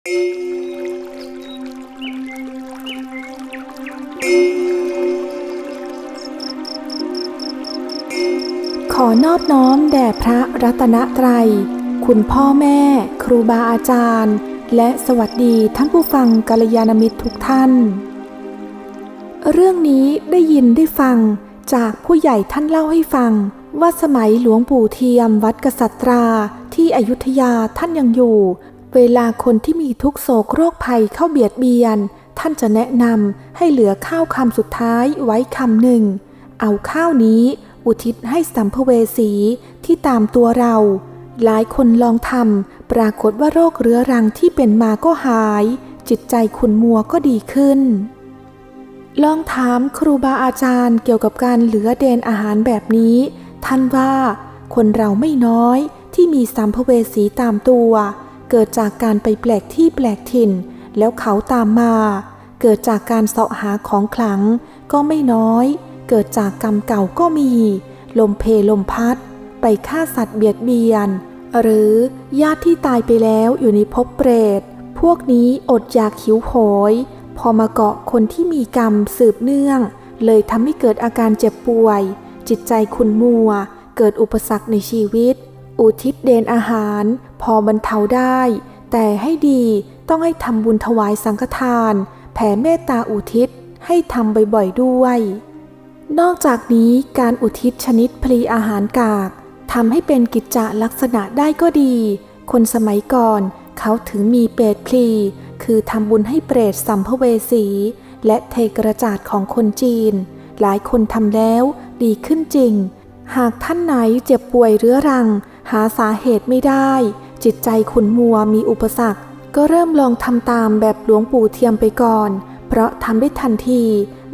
ขอนอบน้อมแด่พระรัตนตรัย คุณพ่อแม่ ครูบาอาจารย์ และสวัสดีท่านผู้ฟังกัลยาณมิตรทุกท่าน เรื่องนี้ได้ยินได้ฟังจากผู้ใหญ่ท่านเล่าให้ฟัง ว่าสมัยหลวงปู่เทียมวัดกษัตราที่อยุธยาท่านยังอยู่ เวลาคนที่มีทุกโศกโรคภัยเข้าเบียดเบียน ท่านจะแนะนำให้เหลือข้าวคำสุดท้ายไว้คำหนึ่ง เอาข้าวนี้อุทิศให้สัมภเวสีที่ตามตัวเรา หลายคนลองทำปรากฏว่าโรคเรื้อรังที่เป็นมาก็หาย จิตใจขุนมัวก็ดีขึ้น ลองถามครูบาอาจารย์เกี่ยวกับการเหลือเดนอาหารแบบนี้ ท่านว่าคนเราไม่น้อยที่มีสัมภเวสีตามตัว เกิดจากการไปแปลกที่แปลกถิ่น แล้วเขาตามมา เกิดจากการเสาะหาของขลัง ก็ไม่น้อย เกิดจากกรรมเก่าก็มี ลมเพลมพัด ไปฆ่าสัตว์เบียดเบียน หรือญาติที่ตายไปแล้วอยู่ในภพเปรต พวกนี้อดอยากหิวโหย พอมาเกาะคนที่มีกรรมสืบเนื่อง เลยทำให้เกิดอาการเจ็บป่วย จิตใจคุณมัว เกิดอุปสรรคในชีวิต อุทิศเดนอาหาร พอบรรเทาได้ แต่ให้ดีต้องให้ทำบุญถวายสังฆทาน แผ่เมตตาอุทิศให้ทำบ่อยๆด้วย นอกจากนี้การอุทิศชนิดพลีอาหารกากทำให้เป็นกิจจะลักษณะได้ก็ดี คนสมัยก่อนเขาถึงมีเปรตพลี คือทำบุญให้เปรตสัมภเวสี และเทกระจาดของคนจีน หลายคนทำแล้วดีขึ้นจริง หากท่านไหนเจ็บป่วยเรื้อรัง หาสาเหตุไม่ได้ จิตใจขุนมัวมีอุปสรรค ก็เริ่มลองทำตามแบบหลวงปู่เทียมไปก่อน เพราะทำได้ทันที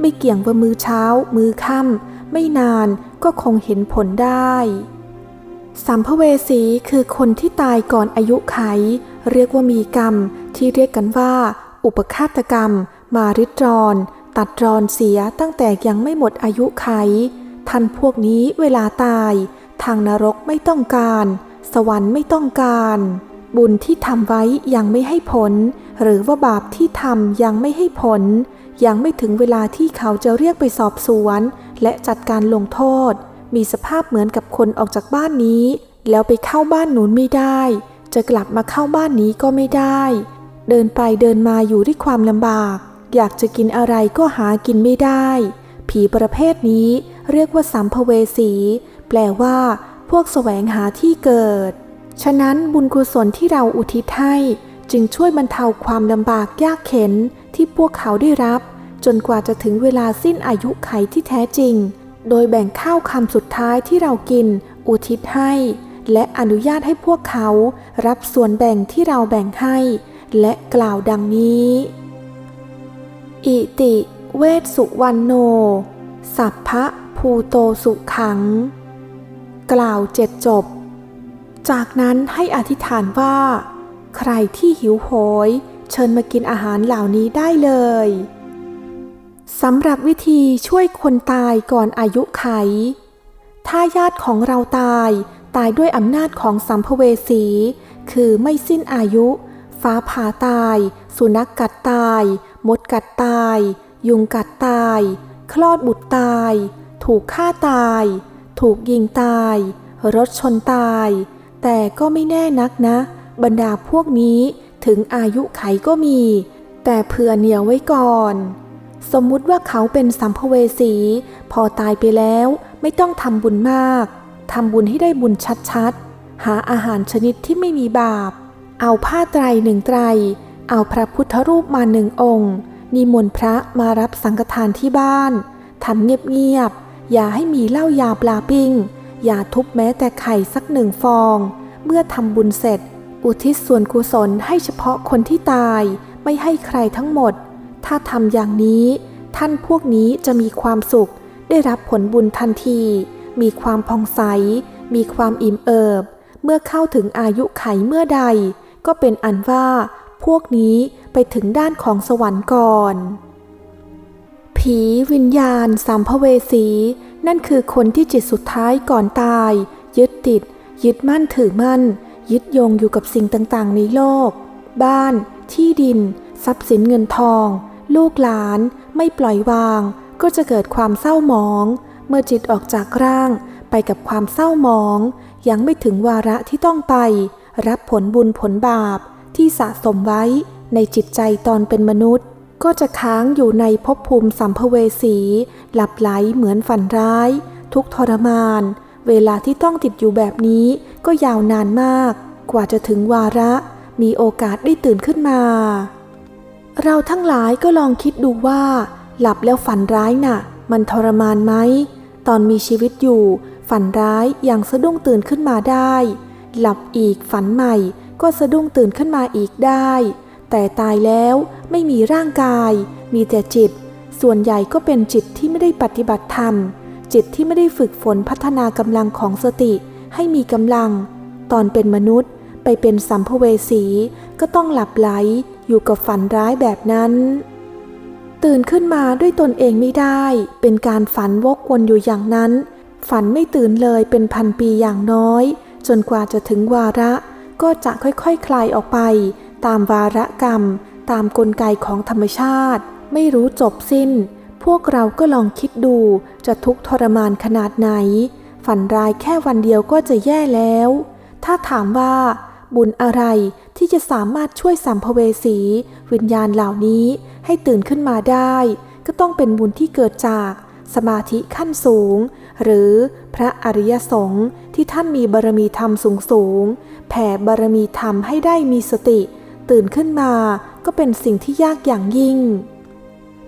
ไม่เกี่ยงว่ามือเช้า มือค่ำไม่นานก็คงเห็นผลได้สัมภเวสีคือคนที่ตายก่อนอายุไข เรียกว่ามีกรรม ที่เรียกกันว่า อุปฆาตกรรม มาริดรอน ตัดรอนเสียตั้งแต่ยังไม่หมดอายุไข ท่านพวกนี้เวลาตาย ทางนรกไม่ต้องการ สวรรค์ไม่ต้องการ บุญที่ทำไว้ยังไม่ให้ผล หรือว่าบาปที่ทำยังไม่ให้ผล ยังไม่ถึงเวลาที่เขาจะเรียกไปสอบสวน และจัดการลงโทษ มีสภาพเหมือนกับคนออกจากบ้านนี้ แล้วไปเข้าบ้านหนุนไม่ได้ จะกลับมาเข้าบ้านนี้ก็ไม่ได้ เดินไปเดินมาอยู่ด้วยความลำบาก อยากจะกินอะไรก็หากินไม่ได้ ผีประเภทนี้เรียกว่าสัมภเวสี แปลว่าพวกแสวงหาที่เกิด ฉะนั้นบุญกุศลที่เราอุทิศให้จึงช่วยบรรเทาความลำบากยากเข็นที่พวกเขาได้รับ จนกว่าจะถึงเวลาสิ้นอายุไขที่แท้จริง โดยแบ่งข้าวคำสุดท้ายที่เรากิน อุทิศให้ และอนุญาตให้พวกเขา รับส่วนแบ่งที่เราแบ่งให้ และกล่าวดังนี้ อิติ เวสสุวรรณโน สัพพะภูโตสุขัง กล่าวเจ็ดจบ จากนั้นให้อธิษฐานว่า ใครที่หิวโหย เชิญมากินอาหารเหล่านี้ได้เลยสำหรับวิธีช่วยคนตายก่อนอายุไข ถ้าญาติของเราตายตายด้วยอำนาจของสัมภเวสี คือไม่สิ้นอายุ ฟ้าผ่าตาย สุนัขกกัดตาย มดกัดตาย ยุงกัดตาย คลอดบุตรตาย ถูกฆ่าตาย ถูกยิงตาย รถชนตาย แต่ก็ไม่แน่นักนะ บรรดาพวกนี้ถึงอายุไขก็มี แต่เผื่อเหนียวไว้ก่อน สมมุติว่าเขาเป็นสัมภเวสี พอตายไปแล้วไม่ต้องทำบุญมากทำบุญให้ได้บุญชัดๆ หาอาหารชนิดที่ไม่มีบาป เอาผ้าไตรหนึ่งไตร เอาพระพุทธรูปมาหนึ่งองค์ นิมนต์พระมารับสังฆทานที่บ้านทำเงียบๆ อย่าให้มีเหล้ายาปลาปิ้ง อย่าทุบแม้แต่ไข่สักหนึ่งฟอง เมื่อทำบุญเสร็จ อุทิศส่วนกุศลให้เฉพาะคนที่ตาย ไม่ให้ใครทั้งหมด ถ้าทำอย่างนี้ ท่านพวกนี้จะมีความสุข ได้รับผลบุญทันที มีความผ่องใส มีความอิ่มเอิบ เมื่อเข้าถึงอายุไขเมื่อใด ก็เป็นอันว่า พวกนี้ไปถึงด้านของสวรรค์ก่อน ผีวิญญาณสัมภเวสี นั่นคือคนที่จิตสุดท้ายก่อนตาย ยึดติด ยึดมั่นถือมั่น ยึดโยงอยู่กับสิ่งต่างๆ ในโลก บ้าน ที่ดิน ทรัพย์สินเงินทอง ลูกหลาน ไม่ปล่อยวาง ก็จะเกิดความเศร้าหมอง เมื่อจิตออกจากร่างไปกับความเศร้าหมอง ยังไม่ถึงวาระที่ต้องไป รับผลบุญผลบาปที่สะสมไว้ในจิตใจตอนเป็นมนุษย์ ก็จะค้างอยู่ในภพภูมิสัมภเวสี หลับไหลเหมือนฝันร้าย ทุกทรมาน เวลาที่ต้องติดอยู่แบบนี้ก็ยาวนานมาก กว่าจะถึงวาระ มีโอกาสได้ตื่นขึ้นมา เราทั้งหลายก็ลองคิดดูว่า หลับแล้วฝันร้ายน่ะ มันทรมานไหม ตอนมีชีวิตอยู่ ฝันร้ายยังสะดุ้งตื่นขึ้นมาได้ หลับอีกฝันใหม่ก็สะดุ้งตื่นขึ้นมาอีกได้ แต่ตายแล้วไม่มีร่างกาย มีแต่จิต ส่วนใหญ่ก็เป็นจิตที่ไม่ได้ปฏิบัติธรรม จิตที่ไม่ได้ฝึกฝนพัฒนากำลังของสติให้มีกำลัง ตอนเป็นมนุษย์ไปเป็นสัมภเวสีก็ต้องหลับไหลอยู่กับฝันร้ายแบบนั้น ตื่นขึ้นมาด้วยตนเองไม่ได้ เป็นการฝันวกวนอยู่อย่างนั้น ฝันไม่ตื่นเลยเป็นพันปีอย่างน้อย จนกว่าจะถึงวาระก็จะค่อยๆคคลายออกไป ตามวาระกรรม ตามกลไกของธรรมชาติ ไม่รู้จบสิ้น พวกเราก็ลองคิดดูจะทุกข์ทรมานขนาดไหน ฝันร้ายแค่วันเดียวก็จะแย่แล้ว ถ้าถามว่า บุญอะไรที่จะสามารถช่วยสัมภเวสี วิญญาณเหล่านี้ให้ตื่นขึ้นมาได้ ก็ต้องเป็นบุญที่เกิดจากสมาธิขั้นสูง หรือพระอริยสงฆ์ที่ท่านมีบารมีธรรมสูงสูงแผ่บารมีธรรมให้ได้มีสติ ตื่นขึ้นมาก็เป็นสิ่งที่ยากอย่างยิ่ง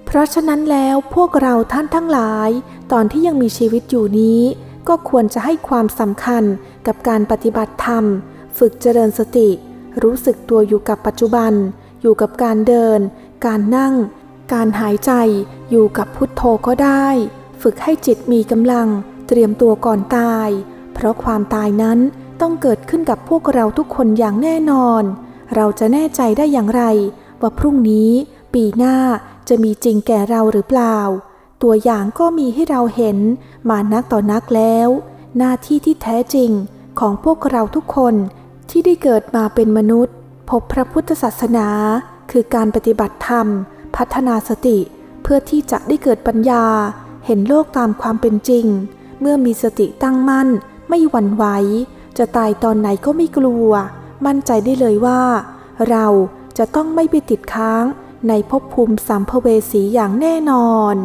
เพราะฉะนั้นแล้วพวกเราท่านทั้งหลาย ตอนที่ยังมีชีวิตอยู่นี้ ก็ควรจะให้ความสำคัญกับการปฏิบัติธรรม ฝึกเจริญสติ รู้สึกตัวอยู่กับปัจจุบัน อยู่กับการเดิน การนั่ง การหายใจ อยู่กับพุทโธก็ได้ ฝึกให้จิตมีกำลัง เตรียมตัวก่อนตาย เพราะความตายนั้นต้องเกิดขึ้นกับพวกเราทุกคนอย่างแน่นอน เราจะแน่ใจได้อย่างไร ว่าพรุ่งนี้ปีหน้าจะมีจริงแก่เราหรือเปล่า ตัวอย่างก็มีให้เราเห็นมานักต่อนักแล้ว หน้าที่ที่แท้จริงของพวกเราทุกคนที่ได้เกิดมาเป็นมนุษย์ พบพระพุทธศาสนา คือการปฏิบัติธรรม พัฒนาสติ เพื่อที่จะได้เกิดปัญญา เห็นโลกตามความเป็นจริง เมื่อมีสติตั้งมั่น ไม่หวั่นไหวจะตายตอนไหนก็ไม่กลัว มั่นใจได้เลยว่า เราจะต้องไม่ไปติดค้างในภพภูมิสัมภเวสีอย่างแน่นอน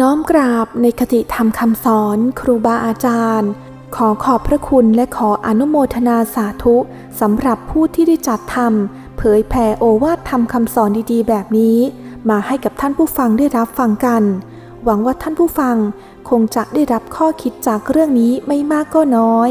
น้อมกราบในคติธรรมคำสอนครูบาอาจารย์ ขอขอบพระคุณและขออนุโมทนาสาธุสำหรับผู้ที่ได้จัดทำเผยแผ่โอวาทธรรมคำสอนดีๆ แบบนี้ มาให้กับท่านผู้ฟังได้รับฟังกัน หวังว่าท่านผู้ฟังคงจะได้รับข้อคิดจากเรื่องนี้ไม่มากก็น้อย